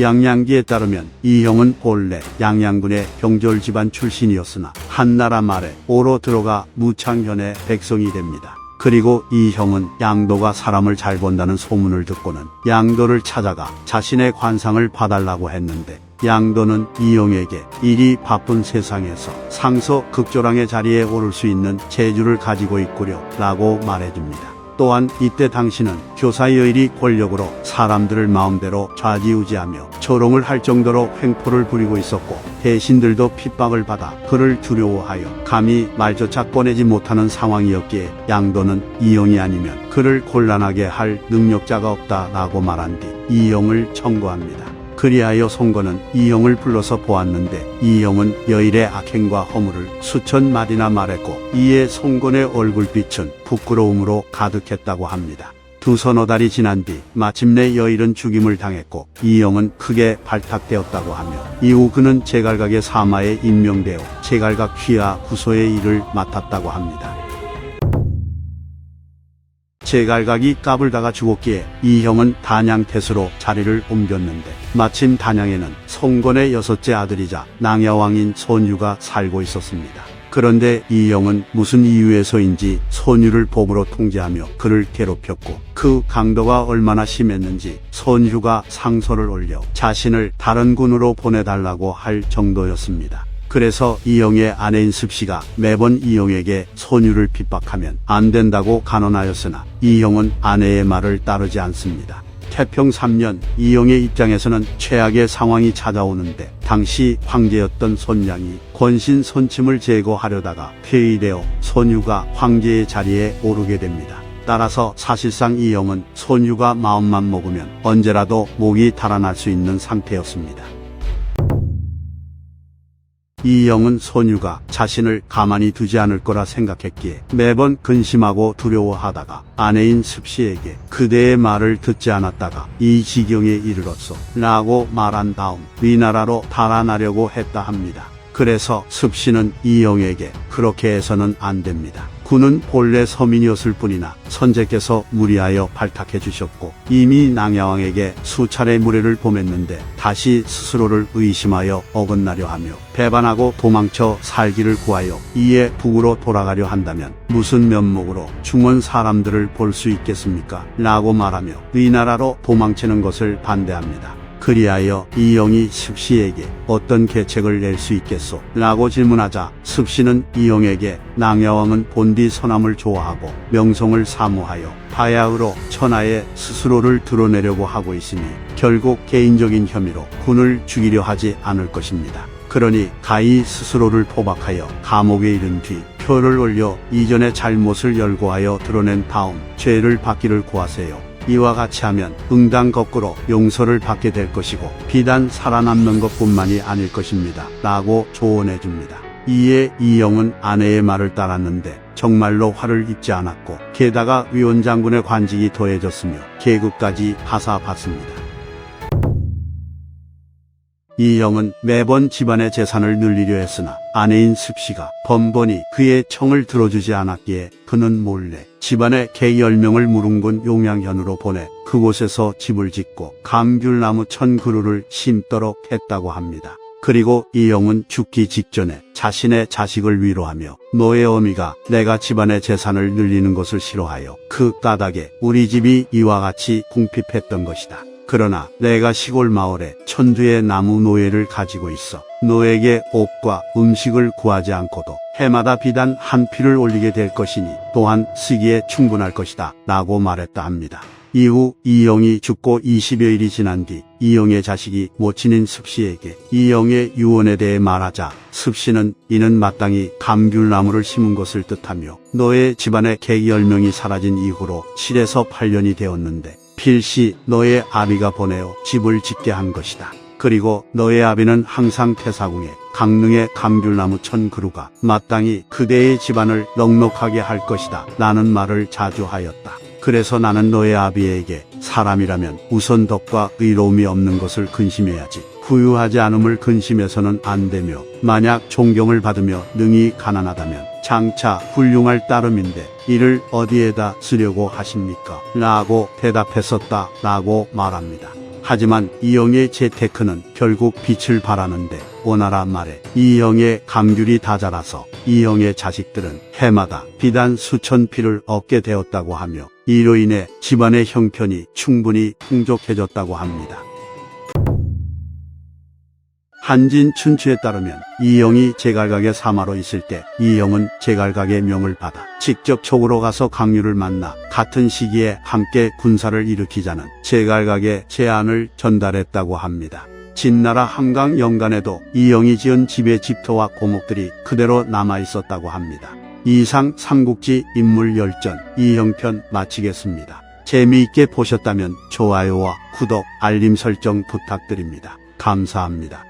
양양기에 따르면 이 형은 본래 양양군의 병졸 집안 출신이었으나 한나라 말에 오로 들어가 무창현의 백성이 됩니다. 그리고 이 형은 양도가 사람을 잘 본다는 소문을 듣고는 양도를 찾아가 자신의 관상을 봐달라고 했는데 양도는 이 형에게 일이 바쁜 세상에서 상서 극조랑의 자리에 오를 수 있는 재주를 가지고 있구려 라고 말해줍니다. 또한 이때 당신은 교사여일이 권력으로 사람들을 마음대로 좌지우지하며 조롱을 할 정도로 횡포를 부리고 있었고 대신들도 핍박을 받아 그를 두려워하여 감히 말조차 꺼내지 못하는 상황이었기에 양도는 이용이 아니면 그를 곤란하게 할 능력자가 없다라고 말한 뒤 이용을 청구합니다. 그리하여 송건은 이영을 불러서 보았는데 이영은 여일의 악행과 허물을 수천 마디나 말했고 이에 송건의 얼굴빛은 부끄러움으로 가득했다고 합니다. 두 서너 달이 지난 뒤 마침내 여일은 죽임을 당했고 이영은 크게 발탁되었다고 하며 이후 그는 제갈각의 사마에 임명되어 제갈각 휘하 구소의 일을 맡았다고 합니다. 제갈각이 까불다가 죽었기에 이 형은 단양 태수로 자리를 옮겼는데 마침 단양에는 송건의 여섯째 아들이자 낭야왕인 손유가 살고 있었습니다. 그런데 이 형은 무슨 이유에서인지 손유를 법으로 통제하며 그를 괴롭혔고 그 강도가 얼마나 심했는지 손유가 상소를 올려 자신을 다른 군으로 보내달라고 할 정도였습니다. 그래서 이영의 아내인 습씨가 매번 이영에게 소유를 핍박하면 안 된다고 간언하였으나 이영은 아내의 말을 따르지 않습니다. 태평 3년 이영의 입장에서는 최악의 상황이 찾아오는데 당시 황제였던 손양이 권신 손침을 제거하려다가 폐위되어 손유가 황제의 자리에 오르게 됩니다. 따라서 사실상 이영은 손유가 마음만 먹으면 언제라도 목이 달아날 수 있는 상태였습니다. 이영은 소유가 자신을 가만히 두지 않을 거라 생각했기에 매번 근심하고 두려워하다가 아내인 습시에게 그대의 말을 듣지 않았다가 이 지경에 이르렀소 라고 말한 다음 위나라로 달아나려고 했다 합니다. 그래서 습시는 이영에게 그렇게 해서는 안 됩니다. 군은 본래 서민이었을 뿐이나 선제께서 무리하여 발탁해 주셨고 이미 낭야왕에게 수차례 무례를 범했는데 다시 스스로를 의심하여 어긋나려 하며 배반하고 도망쳐 살기를 구하여 이에 북으로 돌아가려 한다면 무슨 면목으로 중원 사람들을 볼 수 있겠습니까? 라고 말하며 위나라로 도망치는 것을 반대합니다. 그리하여 이 영이 습시에게 어떤 계책을 낼 수 있겠소? 라고 질문하자 습시는 이 영에게 낭야왕은 본디 선함을 좋아하고 명성을 사모하여 바야흐로 천하에 스스로를 드러내려고 하고 있으니 결국 개인적인 혐의로 군을 죽이려 하지 않을 것입니다. 그러니 가히 스스로를 포박하여 감옥에 이른 뒤 표를 올려 이전의 잘못을 열고하여 드러낸 다음 죄를 받기를 구하세요. 이와 같이 하면 응당 거꾸로 용서를 받게 될 것이고 비단 살아남는 것뿐만이 아닐 것입니다. 라고 조언해 줍니다. 이에 이영은 아내의 말을 따랐는데 정말로 화를 입지 않았고 게다가 위원장군의 관직이 더해졌으며 계급까지 하사받습니다. 이 영은 매번 집안의 재산을 늘리려 했으나 아내인 습시가 번번이 그의 청을 들어주지 않았기에 그는 몰래 집안의 개 10명을 무릉군 용양현으로 보내 그곳에서 집을 짓고 감귤나무 천 그루를 심도록 했다고 합니다. 그리고 이 영은 죽기 직전에 자신의 자식을 위로하며 너의 어미가 내가 집안의 재산을 늘리는 것을 싫어하여 그 까닭에 우리 집이 이와 같이 궁핍했던 것이다. 그러나 내가 시골 마을에 천두의 나무 노예를 가지고 있어 너에게 옷과 음식을 구하지 않고도 해마다 비단 한 피를 올리게 될 것이니 또한 쓰기에 충분할 것이다 라고 말했다 합니다. 이후 이영이 죽고 20여일이 지난 뒤 이영의 자식이 모친인 습시에게 이영의 유언에 대해 말하자 습시는 이는 마땅히 감귤나무를 심은 것을 뜻하며 너의 집안의 개 10명이 사라진 이후로 7에서 8년이 되었는데 필시 너의 아비가 보내어 집을 짓게 한 것이다. 그리고 너의 아비는 항상 태사궁에 강릉의 감귤나무 천 그루가 마땅히 그대의 집안을 넉넉하게 할 것이다. 라는 말을 자주 하였다. 그래서 나는 너의 아비에게 사람이라면 우선 덕과 의로움이 없는 것을 근심해야지. 부유하지 않음을 근심해서는 안 되며 만약 존경을 받으며 능히 가난하다면 장차 훌륭할 따름인데 이를 어디에다 쓰려고 하십니까? 라고 대답했었다 라고 말합니다. 하지만 이영의 재테크는 결국 빛을 발하는데 오나라 말에 이영의 감귤이 다 자라서 이영의 자식들은 해마다 비단 수천 피를 얻게 되었다고 하며 이로 인해 집안의 형편이 충분히 풍족해졌다고 합니다. 한진 춘추에 따르면 이영이 제갈각의 사마로 있을 때 이영은 제갈각의 명을 받아 직접 촉으로 가서 강유를 만나 같은 시기에 함께 군사를 일으키자는 제갈각의 제안을 전달했다고 합니다. 진나라 한강 연간에도 이영이 지은 집의 집터와 고목들이 그대로 남아 있었다고 합니다. 이상 삼국지 인물 열전 이영편 마치겠습니다. 재미있게 보셨다면 좋아요와 구독, 알림 설정 부탁드립니다. 감사합니다.